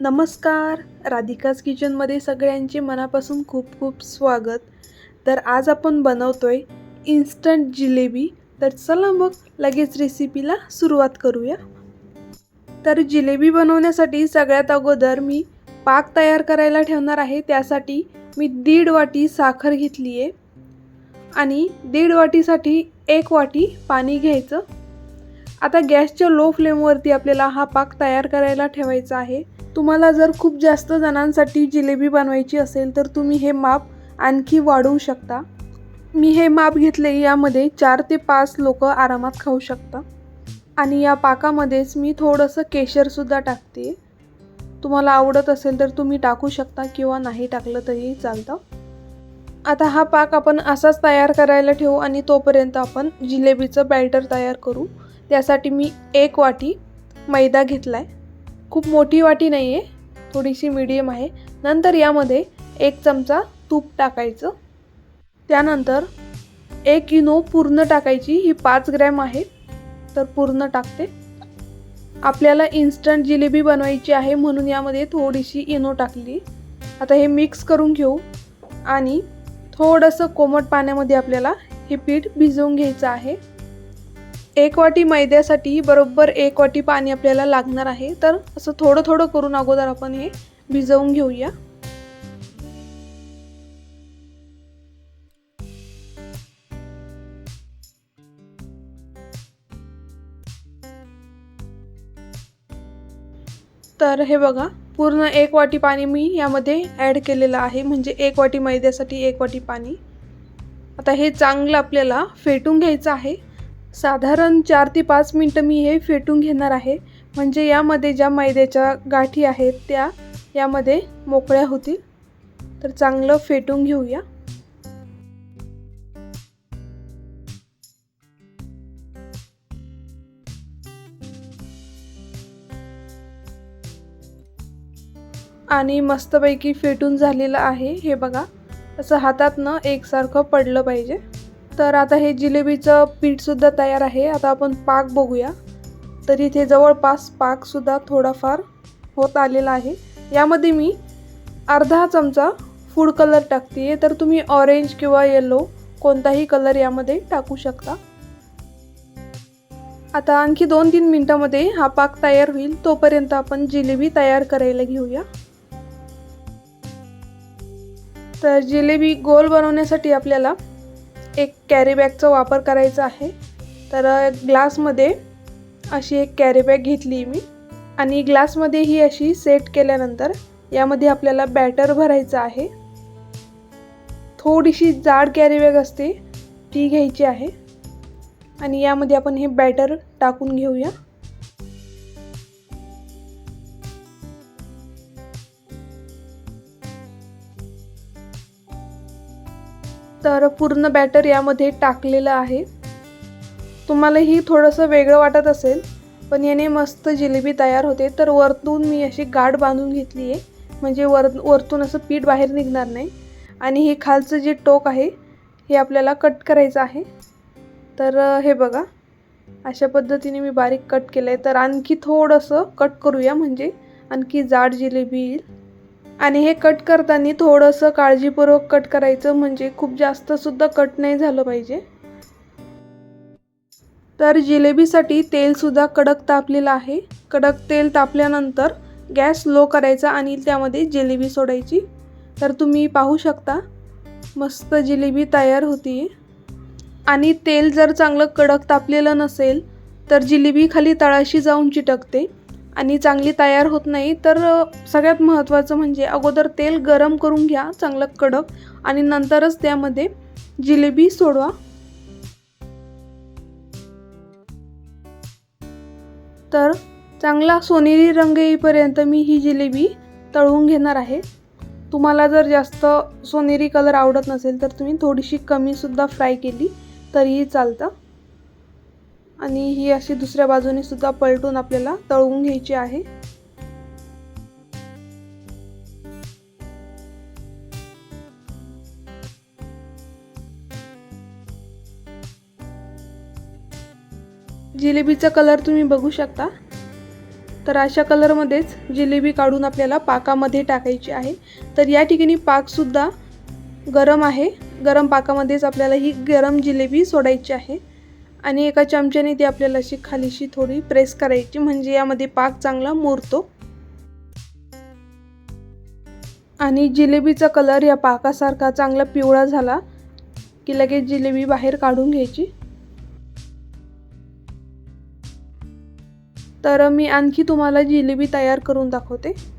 नमस्कार. राधिकाज किचनमध्ये सगळ्यांचे मनापासून खूप खूप स्वागत. तर आज आपण बनवतो आहे इन्स्टंट जिलेबी. तर चला मग लगेच रेसिपीला सुरुवात करूया. तर जिलेबी बनवण्यासाठी सगळ्यात अगोदर मी पाक तयार करायला ठेवणार आहे. त्यासाठी मी दीड वाटी साखर घेतली आहे. आणि दीड वाटीसाठी एक वाटी पाणी घ्यायचं. आता गॅसच्या लो फ्लेमवरती आपल्याला हा पाक तयार करायला ठेवायचा आहे. तुम्हाला जर खूप जास्त जणांसाठी जिलेबी बनवायची असेल तर तुम्ही हे माप आणखी वाढवू शकता. मी हे माप घेतले यामध्ये चार ते पाच लोक आरामात खाऊ शकता. आणि या पाकामध्येच मी थोडंसं केशरसुद्धा टाकते. तुम्हाला आवडत असेल तर तुम्ही टाकू शकता किंवा नाही टाकलं तरी चालतं. आता हा पाक आपण असाच तयार करायला ठेवू आणि तोपर्यंत आपण जिलेबीचं बॅटर तयार करू. त्यासाठी मी एक वाटी मैदा घेतला आहे खूप मोठी वाटी नाही आहे थोडीशी मीडियम आहे. नंतर यामध्ये एक चमचा तूप टाकायचं. त्यानंतर एक इनो पूर्ण टाकायची ही पाच ग्रॅम आहे तर पूर्ण टाकते. आपल्याला इन्स्टंट जिलेबी बनवायची आहे म्हणून यामध्ये थोडीशी इनो टाकली. आता हे मिक्स करून घेऊ. आणि थोडंसं कोमट पाण्यामध्ये आपल्याला हे पीठ भिजवून घ्यायचं आहे. एक वाटी मैद्यासाठी बरोबर एक वाटी पाणी आपल्याला लागणार आहे. तर असं थोडं थोडं करून अगोदर आपण हे भिजवून घेऊया. तर हे बघा पूर्ण एक वाटी पाणी मी यामध्ये ॲड केलेलं आहे. म्हणजे एक वाटी मैद्यासाठी एक वाटी पाणी. आता हे चांगलं आपल्याला फेटून घ्यायचं आहे. साधारण चार ते पाच मिनटं मी हे फेटून घेणार आहे. म्हणजे यामध्ये ज्या मैद्याच्या गाठी आहेत त्या यामध्ये मोकळ्या होतील. तर चांगलं फेटून घेऊया. आणि मस्तपैकी फेटून झालेलं आहे हे बघा. असं हातातनं एकसारखं पडलं पाहिजे. तर आता हे जिलेबीचं पीठसुद्धा तयार आहे. आता आपण पाक बघूया. तर इथे जवळपास पाकसुद्धा थोडाफार होत आलेला आहे. यामध्ये मी अर्धा चमचा फूड कलर टाकते तर तुम्ही ऑरेंज किंवा येलो कोणताही कलर यामध्ये टाकू शकता. आता आणखी दोन तीन मिनटामध्ये हा पाक तयार होईल. तोपर्यंत आपण जिलेबी तयार करायला घेऊया. तर जिलेबी गोल बनवण्यासाठी आपल्याला एक कॅरीबॅगचा वापर करायचा आहे. तर ग्लासमध्ये अशी एक कॅरीबॅग घेतली मी. आणि ग्लासमध्ये ही अशी सेट केल्यानंतर यामध्ये आपल्याला बॅटर भरायचं आहे. थोडीशी जाड कॅरीबॅग असते ती घ्यायची आहे. आणि यामध्ये आपण हे बॅटर टाकून घेऊया. तर पूर्ण बॅटर यामध्ये टाकलेलं आहे. तुम्हालाही थोडंसं वेगळं वाटत असेल पण याने मस्त जिलेबी तयार होते. तर वरतून मी अशी गाठ बांधून घेतली आहे. म्हणजे वर वरतून असं पीठ बाहेर निघणार नाही. आणि हे खालचं जे टोक आहे हे आपल्याला कट करायचं आहे. तर हे बघा. अशा पद्धतीने मी बारीक कट केलं आहे तर आणखी थोडंसं कट करूया. म्हणजे आणखी जाड जिलेबी येईल. आणि हे कट करताना थोडंसं काळजीपूर्वक कट करायचं म्हणजे खूप जास्तसुद्धा कट नाही झालं पाहिजे. तर जिलेबीसाठी तेलसुद्धा कडक तापलेलं आहे. कडक तेल तापल्यानंतर गॅस लो करायचा आणि त्यामध्ये जिलेबी सोडायची. तर तुम्ही पाहू शकता मस्त जिलेबी तयार होती. आणि तेल जर चांगलं कडक तापलेलं नसेल तर जिलेबी खाली तळाशी जाऊन चिटकते. आणि चांगली तयार होत नाही तर सगळ्यात महत्त्वाचं म्हणजे अगोदर तेल गरम करून घ्या चांगलं कडक आणि नंतरच त्यामध्ये जिलेबी सोडवा. तर चांगला सोनेरी रंग येईपर्यंत मी ही जिलेबी तळवून घेणार आहे. तुम्हाला जर जास्त सोनेरी कलर आवडत नसेल तर तुम्ही थोडीशी कमीसुद्धा फ्राय केली तरीही चालतं. आणि ही अशी दुसऱ्या बाजूने सुद्धा पलटून आपल्याला तळवून घ्यायची आहे. जिलेबीचा कलर तुम्ही बघू शकता. तर अशा कलरमध्येच जिलेबी काढून आपल्याला पाकामध्ये टाकायची आहे. तर या ठिकाणी पाकसुद्धा गरम आहे. गरम पाकामध्येच आपल्याला ही गरम जिलेबी सोडायची आहे. आणि एका चमच्याने ती आपल्याला अशी खालीशी थोडी प्रेस करायची. म्हणजे यामध्ये पाक चांगला मुरतो. आणि जिलेबीचा कलर या पाकासारखा चांगला पिवळा झाला की लगेच जिलेबी बाहेर काढून घ्यायची. तर मी आणखी तुम्हाला जिलेबी तयार करून दाखवते.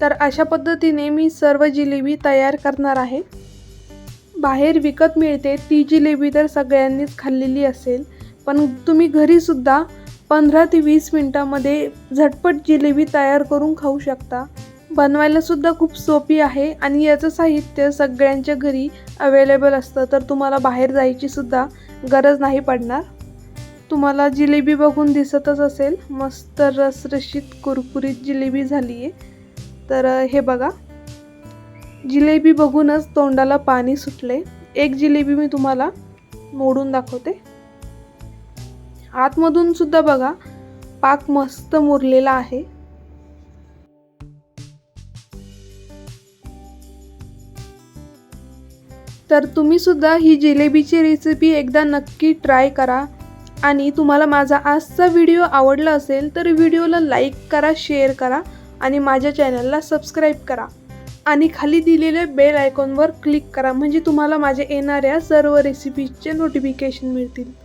तर अशा पद्धतीने मी सर्व जिलेबी तयार करणार आहे. बाहेर विकत मिळते ती जिलेबी तर सगळ्यांनीच खाल्लेली असेल. पण तुम्ही घरीसुद्धा पंधरा ते वीस मिनटामध्ये झटपट जिलेबी तयार करून खाऊ शकता. बनवायलासुद्धा खूप सोपी आहे आणि याचं साहित्य सगळ्यांच्या घरी अवेलेबल असतं तर तुम्हाला बाहेर जायचीसुद्धा गरज नाही पडणार. तुम्हाला जिलेबी बघून दिसतच असेल मस्त रसरशीत कुरकुरीत जिलेबी झाली आहे तर हे बघा. जिलेबी बघूनच तोंडाला पाणी सुटले. एक जिलेबी मी तुम्हाला मोडून दाखवते. आतमधून सुद्धा बघा पाक मस्त मुरलेला आहे. तर तुम्ही सुद्धा ही जिलेबीची रेसिपी एकदा नक्की ट्राय करा. आणि तुम्हाला माझा आजचा व्हिडिओ आवडला असेल तर व्हिडिओला लाईक करा शेअर करा. आणि माझ्या चॅनलला सबस्क्राईब करा. आणि खाली दिलेल्या बेल आयकॉनवर क्लिक करा म्हणजे तुम्हाला माझ्या येणाऱ्या सर्व रेसिपीजचे नोटिफिकेशन मिळतील.